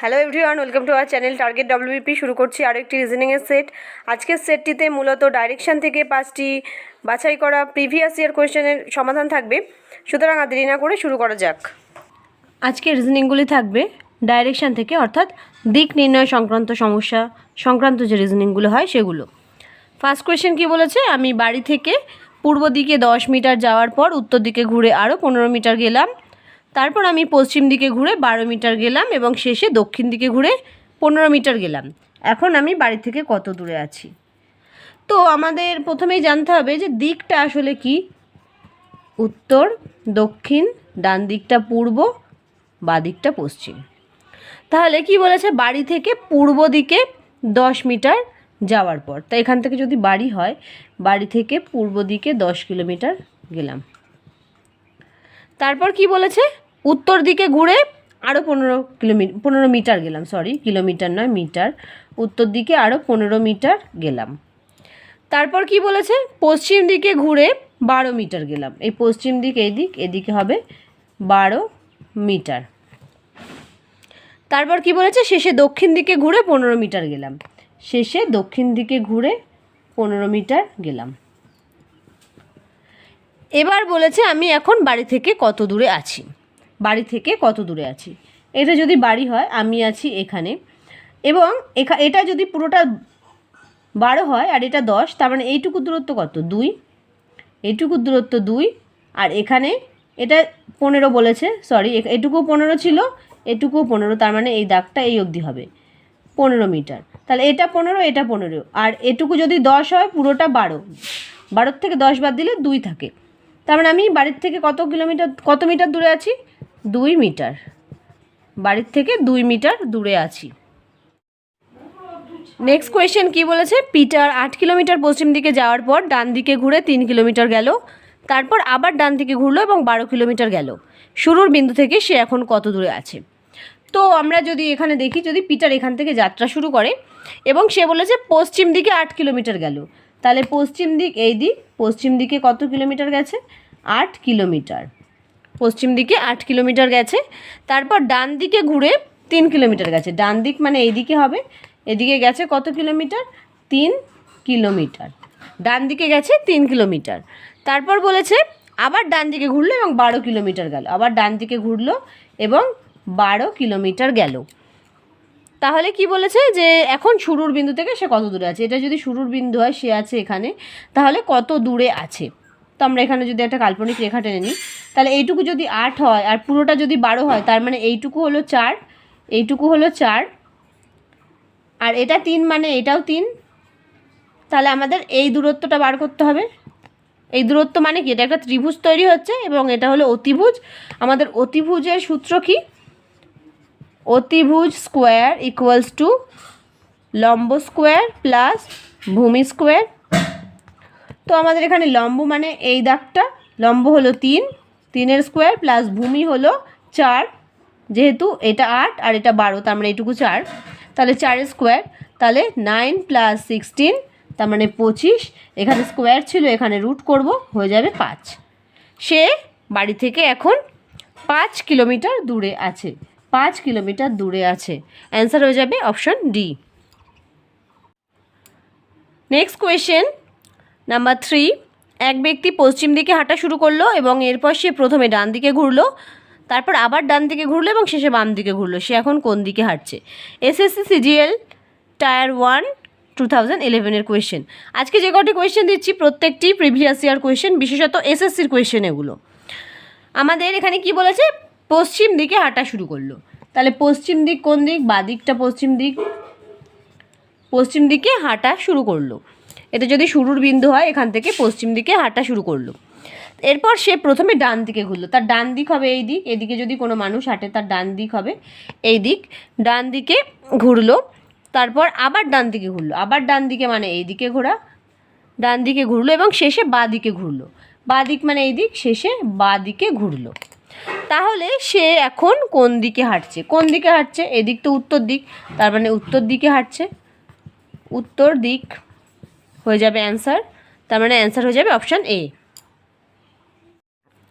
Hello everyone welcome to our channel target WP শুরু করছি আরও একটি রিজনিংয়ের সেট আজকের সেটটিতে মূলত ডাইরেকশান থেকে পাঁচটি বাছাই করা প্রিভিয়াস ইয়ার কোয়েশ্চেনের সমাধান থাকবে। সুতরাং আর দেরি না করে শুরু করা যাক। আজকে রিজনিংগুলি থাকবে ডাইরেকশান থেকে, অর্থাৎ দিক নির্ণয় সংক্রান্ত সমস্যা সংক্রান্ত যে রিজনিংগুলো হয় সেগুলো। ফার্স্ট কোয়েশ্চেন কি বলেছে? আমি বাড়ি থেকে পূর্ব দিকে দশ মিটার যাওয়ার পর উত্তর দিকে ঘুরে আরও পনেরো মিটার গেলাম। তারপর আমি পশ্চিম দিকে ঘুরে বারো মিটার গেলাম এবং শেষে দক্ষিণ দিকে ঘুরে পনেরো মিটার গেলাম। এখন আমি বাড়ি থেকে কত দূরে আছি? তো আমাদের প্রথমেই জানতে হবে যে দিকটা আসলে কি? উত্তর, দক্ষিণ, ডান দিকটা পূর্ব, বা দিকটা পশ্চিম। তাহলে কি বলেছে? বাড়ি থেকে পূর্ব দিকে দশ মিটার যাওয়ার পর। তা এখান থেকে যদি বাড়ি হয়, বাড়ি থেকে পূর্ব দিকে দশ কিলোমিটার গেলাম। তারপর কি বলেছে? উত্তর দিকে ঘুরে আরও পনেরো কিলোমিটার পনেরো মিটার গেলাম সরি কিলোমিটার নয়, মিটার। উত্তর দিকে আরও পনেরো মিটার গেলাম। তারপর কি বলেছে? পশ্চিম দিকে ঘুরে বারো মিটার গেলাম। এই পশ্চিম দিক, এই দিক এদিকে হবে বারো মিটার। তারপর কি বলেছে? শেষে দক্ষিণ দিকে ঘুরে পনেরো মিটার গেলাম। শেষে দক্ষিণ দিকে ঘুরে পনেরো মিটার গেলাম। এবার বলেছে, আমি এখন বাড়ি থেকে কত দূরে আছি? বাড়ি থেকে কত দূরে আছি? এটা যদি বাড়ি হয়, আমি আছি এখানে। এবং এখা, এটা যদি পুরোটা বারো হয় আর এটা দশ, তার মানে এইটুকু দূরত্ব কত? দুই। এইটুকু দূরত্ব দুই। আর এখানে এটা পনেরো বলেছে সরি এটুকু পনেরো ছিল এটুকু পনেরো, তার মানে এই দাগটা এই অবধি হবে। পনেরো মিটার। তাহলে এটা পনেরো এটা পনেরো। আর এটুকু যদি দশ হয়, পুরোটা বারো। বারোর থেকে দশ বাদ দিলে দুই থাকে। তার মানে আমি বাড়ির থেকে কত কিলোমিটার, কত মিটার দূরে আছি? দুই মিটার। বাড়ির থেকে দুই মিটার দূরে আছি। নেক্সট কোয়েশ্চেন কি বলেছে? পিটার আট কিলোমিটার পশ্চিম দিকে যাওয়ার পর ডান দিকে ঘুরে তিন কিলোমিটার গেল, তারপর আবার ডান দিকে ঘুরলো এবং বারো কিলোমিটার গেল। শুরুর বিন্দু থেকে সে এখন কত দূরে আছে? তো আমরা যদি এখানে দেখি, যদি পিটার এখান থেকে যাত্রা শুরু করে এবং সে বলেছে পশ্চিম দিকে আট কিলোমিটার গেল, তাহলে পশ্চিম দিক এই দিক, পশ্চিম দিকে কত কিলোমিটার গেছে? আট কিলোমিটার। পশ্চিম দিকে আট কিলোমিটার গেছে, তারপর ডান দিকে ঘুরে তিন কিলোমিটার গেছে। ডান দিক মানে এইদিকে হবে, এদিকে গেছে কত কিলোমিটার? তিন কিলোমিটার। ডান দিকে গেছে তিন কিলোমিটার। তারপর বলেছে, আবার ডান দিকে ঘুরলো এবং বারো কিলোমিটার গেল। আবার ডান দিকে ঘুরলো এবং বারো কিলোমিটার গেল। তাহলে কি বলেছে যে, এখন শুরুর বিন্দু থেকে সে কত দূরে আছে? এটা যদি শুরুর বিন্দু হয়, সে আছে এখানে, তাহলে কত দূরে আছে? তো আমরা এখানে যদি একটা কাল্পনিক রেখা টেনে নিই তাহলে এইটুকু যদি আট হয় আর পুরোটা যদি বারো হয়, তার মানে এইটুকু হলো চার, এইটুকু হলো চার, আর এটা তিন মানে এটাও তিন, তাহলে আমাদের এই দূরত্বটা বার করতে হবে। এই দূরত্ব মানে কি? এটা একটা ত্রিভুজ তৈরি হচ্ছে এবং এটা হলো অতিভুজ। আমাদের অতিভুজের সূত্র কি? অতিভুজ স্কোয়ার ইকুয়ালস টু লম্ব স্কোয়ার প্লাস ভূমি স্কোয়ার। তো আমাদের এখানে লম্ব মানে এই দাগটা, লম্ব হলো তিন তিনের স্কোয়ার প্লাস ভূমি হলো চার, যেহেতু এটা আট আর এটা বারো, তার মানে এইটুকু চার। তাহলে চারের স্কোয়ার, তাহলে নাইন প্লাস সিক্সটিন, তার মানে পঁচিশ। এখানে স্কোয়ার ছিল, এখানে রুট করব, হয়ে যাবে পাঁচ। সে বাড়ি থেকে এখন পাঁচ কিলোমিটার দূরে আছে। পাঁচ কিলোমিটার দূরে আছে। অ্যান্সার হয়ে যাবে option D. Next question number three. এক ব্যক্তি পশ্চিম দিকে হাঁটা শুরু করল এবং এরপর সে প্রথমে ডান দিকে ঘুরলো, তারপর আবার ডান দিকে ঘুরলো এবং শেষে বাম দিকে ঘুরলো। সে এখন কোন দিকে হাঁটছে? SSC CGL, tier one, two thousand ইলেভেনের কোয়েশ্চেন আজকে যে কটি কোয়েশ্চেন দিচ্ছি, প্রত্যেকটি প্রিভিয়াস ইয়ার কোয়েশ্চেন বিশেষত এসএসসির কোয়েশ্চেন এগুলো। আমাদের এখানে কি বলেছে? পশ্চিম দিকে হাঁটা শুরু করল। তাহলে পশ্চিম দিক কোন দিক? বা দিকটা পশ্চিম দিক। পশ্চিম দিকে হাঁটা শুরু করল। এটা যদি শুরুর বিন্দু হয়, এখান থেকে পশ্চিম দিকে হাঁটা শুরু করল। এরপর সে প্রথমে ডান দিকে ঘুরলো। তার ডান দিক হবে এই দিক, এদিকে যদি কোনো মানুষ হাঁটে, তার ডান দিক হবে এই দিক। ডান দিকে ঘুরলো, তারপর আবার ডান দিকে ঘুরলো। আবার ডান দিকে মানে এই দিকে ঘোরা, ডান দিকে ঘুরলো এবং শেষে বা দিকে ঘুরলো। বা দিক মানে এই দিক, শেষে বা দিকে ঘুরলো। তাহলে সে এখন কোন দিকে হাঁটছে? কোন দিকে হাঁটছে? এদিক তো উত্তর দিক, তার মানে উত্তর দিকে হাঁটছে। উত্তর দিক। হয়ে যাবে অ্যান্সার তার মানে অ্যান্সার হয়ে যাবে option A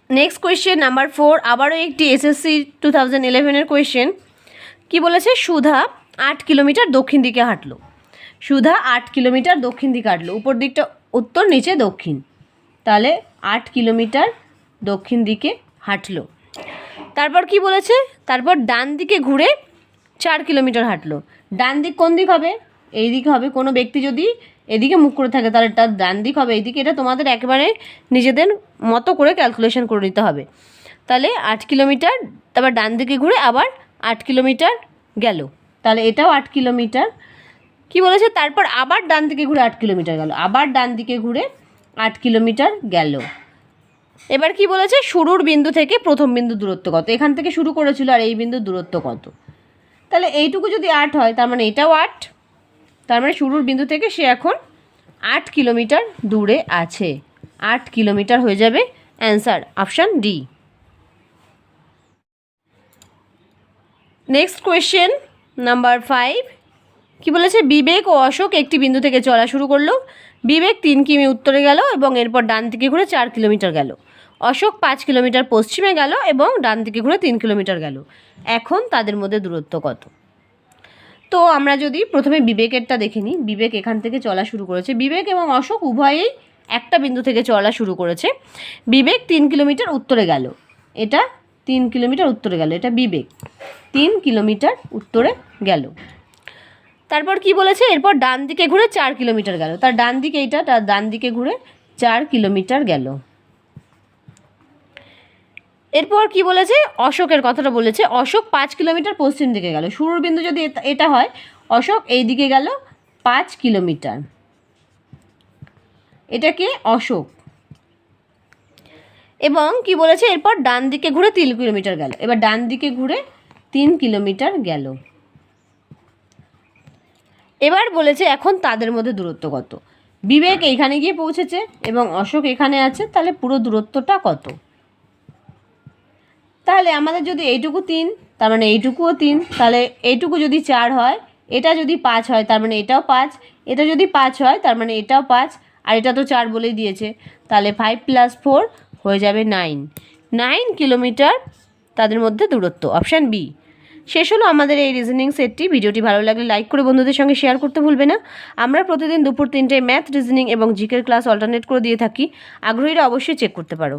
next question number four আবারও একটি এসএসসি টু থাউজেন্ড ইলেভেনের কোয়েশ্চেন কি বলেছে? সুধা আট কিলোমিটার দক্ষিণ দিকে হাঁটলো। সুধা আট কিলোমিটার দক্ষিণ দিকে হাঁটলো। উপর দিকটা উত্তর, নিচে দক্ষিণ। তাহলে আট কিলোমিটার দক্ষিণ দিকে হাঁটলো। তারপর কি বলেছে? তারপর ডান দিকে ঘুরে চার কিলোমিটার হাঁটলো। ডান দিক কোন দিক হবে? এই দিক হবে। কোনো ব্যক্তি যদি এদিকে মুখ করে থাকে, তাহলে তার ডান দিক হবে। এইদিকে এটা তোমাদের একেবারে নিজেদের মতো করে ক্যালকুলেশন করে নিতে হবে। তাহলে আট কিলোমিটার, তারপর ডান দিকে ঘুরে আবার আট কিলোমিটার গেল। তাহলে এটাও আট কিলোমিটার। কি বলেছে? তারপর আবার ডান দিকে ঘুরে আট কিলোমিটার গেল। আবার ডান দিকে ঘুরে আট কিলোমিটার গেল। এবার কি বলেছে? শুরুর বিন্দু থেকে প্রথম বিন্দু দূরত্ব কত? এখান থেকে শুরু করেছিল আর এই বিন্দুর দূরত্ব কত? তাহলে এইটুকু যদি আট হয়, তার মানে এটাও আট। তার মানে শুরুর বিন্দু থেকে সে এখন আট কিলোমিটার দূরে আছে। আট কিলোমিটার হয়ে যাবে answer option D. Next question number five. কি বলেছে? বিবেক ও অশোক একটি বিন্দু থেকে চলা শুরু করল। বিবেক তিন কিমি উত্তরে গেল এবং এরপর ডান দিকে ঘুরে চার কিলোমিটার গেল। অশোক পাঁচ কিলোমিটার পশ্চিমে গেল এবং ডান দিকে ঘুরে তিন কিলোমিটার গেল। এখন তাদের মধ্যে দূরত্ব কত? তো আমরা যদি প্রথমে বিবেকেরটা দেখে নিই, বিবেক এখান থেকে চলা শুরু করেছে। বিবেক এবং অশোক উভয়েই একটা বিন্দু থেকে চলা শুরু করেছে। বিবেক তিন কিলোমিটার উত্তরে গেল। এটা তিন কিলোমিটার উত্তরে গেল। এটা বিবেক তিন কিলোমিটার উত্তরে গেল। তারপর কি বলেছে? এরপর ডান দিকে ঘুরে চার কিলোমিটার গেল। তার ডান দিকে এইটা, তার ডান দিকে ঘুরে চার কিলোমিটার গেল। এরপর কি বলেছে? অশোকের কথাটা বলেছে, অশোক পাঁচ কিলোমিটার পশ্চিম দিকে গেল। শুরুর বিন্দু যদি এটা- হয়, অশোক এই দিকে গেল পাঁচ কিলোমিটার। এটা কে? অশোক। এবং কি বলেছে? এরপর ডান দিকে ঘুরে তিন কিলোমিটার গেল। এবার ডান দিকে ঘুরে তিন কিলোমিটার গেল। এবার বলেছে এখন তাদের মধ্যে দূরত্ব কত? বিবেক এইখানে গিয়ে পৌঁছেছে এবং অশোক এখানে আছে, তাহলে পুরো দূরত্বটা কত? তাহলে আমাদের যদি এইটুকু তিন, তার মানে এইটুকুও তিন, তাহলে এইটুকু যদি চার হয়, এটা যদি পাঁচ হয়, তার মানে এটাও পাঁচ, এটা যদি পাঁচ হয়, তার মানে এটাও পাঁচ, আর এটা তো চার বলেই দিয়েছে, তাহলে ফাইভ প্লাস ফোর হয়ে যাবে নাইন নাইন কিলোমিটার তাদের মধ্যে দূরত্ব অপশান বি শেষ হলো আমাদের এই রিজনিং সেটটি ভিডিওটি ভালো লাগলে লাইক করে বন্ধুদের সঙ্গে শেয়ার করতে ভুলবে না। আমরা প্রতিদিন দুপুর তিনটে ম্যাথ রিজনিং এবং জিকের ক্লাস অল্টারনেট করে দিয়ে থাকি, আগ্রহীরা অবশ্যই চেক করতে পারো।